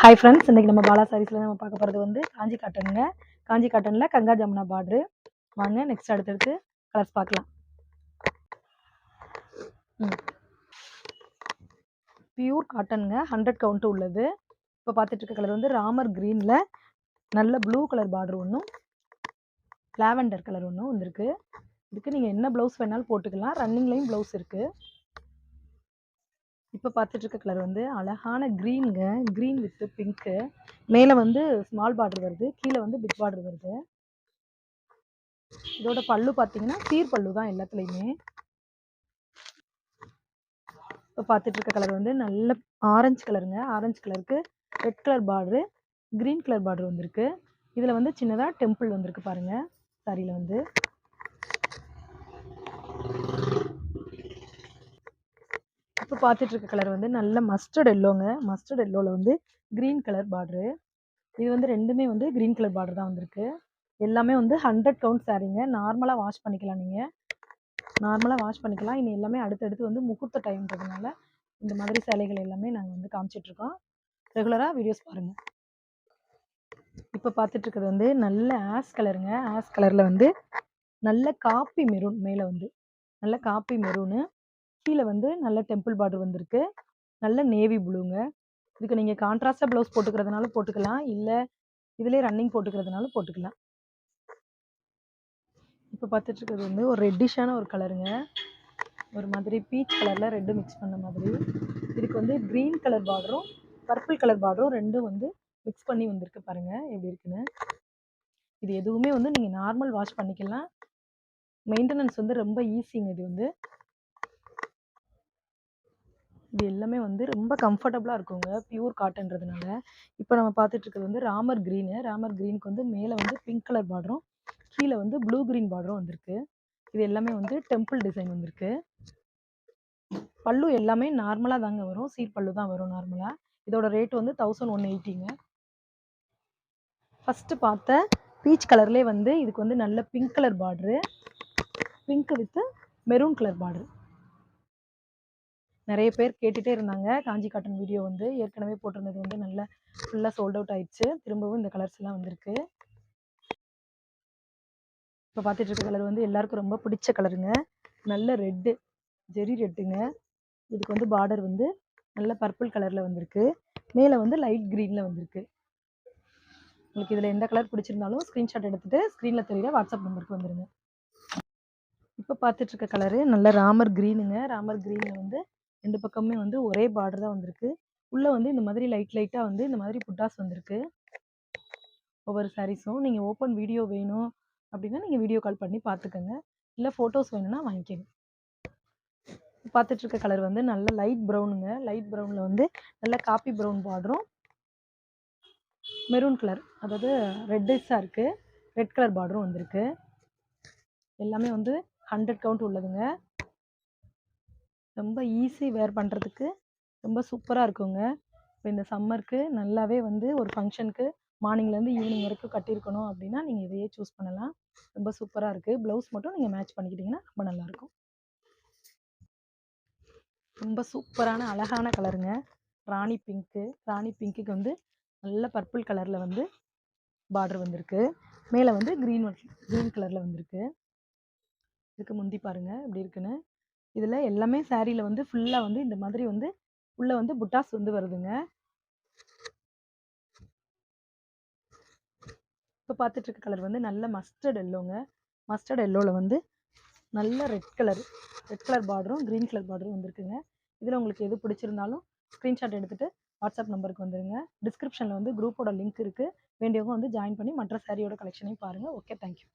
Hi friends இன்றைக்கி நம்ம பாலா சாரீஸில் நம்ம பார்க்க போகிறது வந்து காஞ்சி காட்டனுங்க. காஞ்சி காட்டனில் கங்கா ஜமுனா பார்ட்ரு வாங்க நெக்ஸ்ட் அடுத்தடுத்து கலர்ஸ் பார்க்கலாம். பியூர் காட்டனுங்க ஹண்ட்ரட் கவுண்ட்டு உள்ளது. இப்போ பார்த்துட்டு இருக்க கலர் வந்து ராமர் க்ரீனில் நல்ல ப்ளூ கலர் பார்ட்ரு ஒன்றும் லாவெண்டர் கலர் ஒன்றும் வந்திருக்கு. இதுக்கு நீங்கள் என்ன ப்ளவுஸ் வேணாலும் போட்டுக்கலாம். ரன்னிங்லேயும் ப்ளவுஸ் இருக்குது இப்போ பார்த்துட்டு இருக்க கலர் வந்து அழகான க்ரீனுங்க க்ரீன் வித்து பிங்க்கு மேலே வந்து ஸ்மால் பார்டர் வருது. கீழே வந்து பிக் பார்டர் வருது. இதோட பல்லு பார்த்தீங்கன்னா சீர் பல்லு தான் எல்லாத்துலேயுமே. இப்போ பார்த்துட்டு இருக்க கலர் வந்து நல்ல ஆரஞ்சு கலருங்க ஆரஞ்சு கலருக்கு red colour border green colour border வந்திருக்கு. இதில் வந்து சின்னதாக டெம்பிள் வந்திருக்கு பாருங்கள் சாரியில் வந்து. இப்போ பார்த்துட்டு இருக்க கலர் வந்து நல்ல மஸ்டர்ட் எல்லோங்க மஸ்டர்ட் எல்லோவில் வந்து க்ரீன் கலர் பார்ட்ரு இது வந்து ரெண்டுமே வந்து க்ரீன் கலர் பார்டர் தான் வந்திருக்கு. எல்லாமே வந்து ஹண்ட்ரட் கவுண்ட் சாரீங்க நார்மலாக வாஷ் பண்ணிக்கலாம் நீங்கள் நார்மலாக வாஷ் பண்ணிக்கலாம். இனி எல்லாமே அடுத்தடுத்து வந்து முகூர்த்த டைம்ன்றதுனால இந்த மாதிரி சேலைகள் எல்லாமே நாங்கள் வந்து காமிச்சிட்ருக்கோம். ரெகுலராக வீடியோஸ் பாருங்கள் இப்போ பார்த்துட்ருக்கிறது வந்து நல்ல ஆஸ் கலருங்க ஆஸ் கலரில் வந்து நல்ல காப்பி மெரூன் மேலே வந்து. நல்ல காப்பி மெரூனு கீழே வந்து நல்ல டெம்பிள் பார்டர் வந்திருக்கு. நல்ல நேவி ப்ளூங்க. இதுக்கு நீங்கள் கான்ட்ராஸ்டாக ப்ளவுஸ் போட்டுக்கிறதுனால போட்டுக்கலாம். இல்லை இதிலே ரன்னிங் போட்டுக்கிறதுனால போட்டுக்கலாம். இப்போ பார்த்துட்டு இருக்கிறது வந்து ஒரு ரெட்டிஷான ஒரு கலருங்க. ஒரு மாதிரி பீச் கலரில் ரெட்டு மிக்ஸ் பண்ண மாதிரி. இதுக்கு வந்து க்ரீன் கலர் பார்டரும் பர்பிள் கலர் பார்டரும் ரெண்டும் வந்து மிக்ஸ் பண்ணி வந்திருக்கு பாருங்கள் எப்படி இருக்குன்னு. இது எதுவுமே வந்து நீங்கள் நார்மல் வாஷ் பண்ணிக்கலாம். மெயின்டெனன்ஸ் வந்து ரொம்ப ஈஸிங்க இது வந்து. இது எல்லாமே வந்து ரொம்ப கம்ஃபர்டபுளாக இருக்குங்க. பியூர் காட்டன்றதுனால இப்போ நம்ம பார்த்துட்ருக்கிறது வந்து ராமர் க்ரீனு ராமர் க்ரீனுக்கு வந்து மேலே வந்து பிங்க் கலர் பார்டரும் கீழே வந்து ப்ளூ க்ரீன் பார்டரும் வந்திருக்கு. இது எல்லாமே வந்து டெம்பிள் டிசைன் வந்திருக்கு. பல்லு எல்லாமே நார்மலாக தாங்க வரும். சீட் பல்லு தான் வரும் நார்மலாக இதோட ரேட் வந்து தௌசண்ட் ஒன் எயிட்டிங்க ஃபஸ்ட்டு பார்த்த பீச் கலர்லேயே வந்து இதுக்கு வந்து நல்ல pink colour border pink with maroon colour border நிறைய பேர் கேட்டுகிட்டே இருந்தாங்க. காஞ்சி காட்டன் வீடியோ வந்து ஏற்கனவே போட்டிருந்தது வந்து நல்லா ஃபுல்லாக சோல்ட் அவுட் ஆயிடுச்சு. திரும்பவும் இந்த கலர்ஸ் எல்லாம் வந்திருக்கு. இப்போ பார்த்துட்டு இருக்க கலர் வந்து எல்லாருக்கும் ரொம்ப பிடிச்ச கலருங்க நல்ல ரெட்டு ஜெரி ரெட்டுங்க இதுக்கு வந்து பார்டர் வந்து நல்ல பர்பிள் கலரில் வந்திருக்கு. மேலே வந்து லைட் க்ரீனில் வந்திருக்கு. உங்களுக்கு இதில் எந்த கலர் பிடிச்சிருந்தாலும் ஸ்க்ரீன்ஷாட் எடுத்துகிட்டு ஸ்க்ரீனில் தெரியுற வாட்ஸ்அப் நம்பருக்கு வந்துடுங்க இப்போ பார்த்துட்டு இருக்க கலரு நல்ல ராமர் க்ரீனுங்க ராமர் க்ரீனில் வந்து ரெண்டு பக்கமுமே வந்து ஒரே பார்டர் தான் வந்திருக்கு. உள்ளே வந்து இந்த மாதிரி லைட் லைட்டாக வந்து இந்த மாதிரி புட்டாஸ் வந்திருக்கு. ஒவ்வொரு சாரீஸும் நீங்கள் ஓப்பன் வீடியோ வேணும் அப்படின்னா நீங்கள் வீடியோ கால் பண்ணி பார்த்துக்கோங்க. இல்லை ஃபோட்டோஸ் வேணும்னா வாங்கிக்கோங்க. பார்த்துட்ருக்க கலர் வந்து நல்ல லைட் ப்ரௌனுங்க லைட் ப்ரௌனில் வந்து நல்ல காப்பி ப்ரௌன் பார்டரும் மெரூன் கலர் அதாவது ரெட்டிஸாக இருக்குது ரெட் கலர் பார்டரும் வந்திருக்கு. எல்லாமே வந்து ஹண்ட்ரட் கவுண்ட் உள்ளதுங்க. ரொம்ப ஈஸி வேர் பண்ணுறதுக்கு ரொம்ப சூப்பராக இருக்குங்க. இப்போ இந்த சம்மருக்கு நல்லாவே வந்து ஒரு ஃபங்க்ஷனுக்கு மார்னிங்லேருந்து ஈவினிங் வரைக்கும் கட்டியிருக்கணும் அப்படின்னா நீங்கள் இதையே சூஸ் பண்ணலாம். ரொம்ப சூப்பராக இருக்குது ப்ளவுஸ் மட்டும் நீங்கள் மேட்ச் பண்ணிக்கிட்டிங்கன்னா ரொம்ப நல்லாயிருக்கும். ரொம்ப சூப்பரான அழகான கலருங்க. ராணி பிங்க்கு ராணி பிங்க்குக்கு வந்து நல்ல பர்பிள் கலரில் வந்து பார்டர் வந்திருக்கு. மேலே வந்து க்ரீன் க்ரீன் கலரில் வந்திருக்கு. இதுக்கு முந்தி பாருங்கள் எப்படி இருக்குன்னு. இதில் எல்லாமே சாரியில் வந்து ஃபுல்லாக வந்து இந்த மாதிரி வந்து உள்ளே வந்து புட்டாஸ் வந்து வருதுங்க. இப்போ பார்த்துட்டு இருக்க கலர் வந்து நல்ல மஸ்டர்ட் எல்லோங்க மஸ்டர்ட் எல்லோவில் வந்து நல்ல ரெட் கலர் ரெட் கலர் பார்டரும் க்ரீன் கலர் பார்டரும் வந்திருக்குங்க. இதில் உங்களுக்கு எது பிடிச்சிருந்தாலும் ஸ்க்ரீன்ஷாட் எடுத்துகிட்டு வாட்ஸ்அப் நம்பருக்கு வந்துடுங்க டிஸ்கிரிப்ஷனில் வந்து குரூப்போட லிங்க் இருக்குது வேண்டியவங்க வந்து ஜாயின் பண்ணி மற்ற சாரியோட கலெக்ஷனையும் பாருங்கள் ஓகே தேங்க்யூ